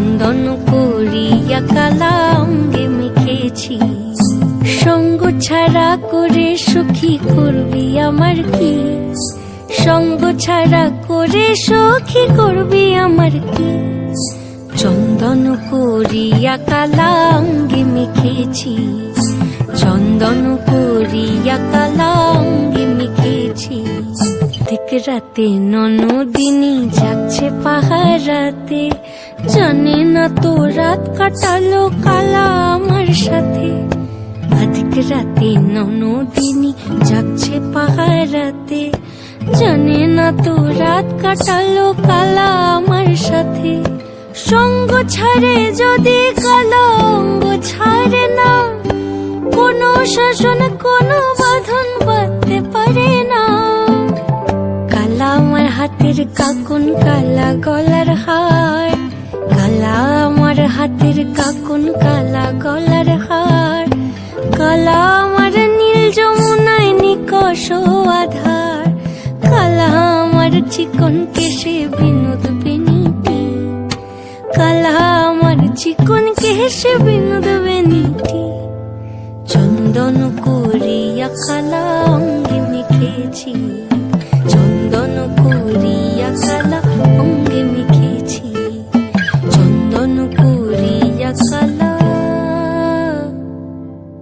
চন্দন করিয়া কালা অঙ্গে মেখেছি। সঙ্গ ছাড়া করে সুখী করবি আমার কি? সঙ্গ ছাড়া করে সুখী করবি আমার কি? চন্দন করিয়া কালা অঙ্গে মেখেছি। চন্দন করিয়া কালা অঙ্গে মেখেছি। রাতে ননদিনী যাচ্ছে পাহারাতে। জানে না তো রাত কাটালো কালা আমার সাথে। আধিক রাতে ননদিনী যাচ্ছে পাহারাতে। জানে না তো রাত কাটালো কালা আমার সাথে। সঙ্গ ছাড়ে যদি কালো অঙ্গ ছাড়ে না, কোনো শাসন, কোনো বাঁধন বাঁধতে পারে না। কালা আমার হাতের কাকুন, কালা গলার হার। চিকন কেশে বিনোদ বেনিটি কালা আমার চিকন কেশে বিনোদ বেনিটি চন্দন করিয়া কালা অঙ্গে মেখেছি চন্দন করিয়া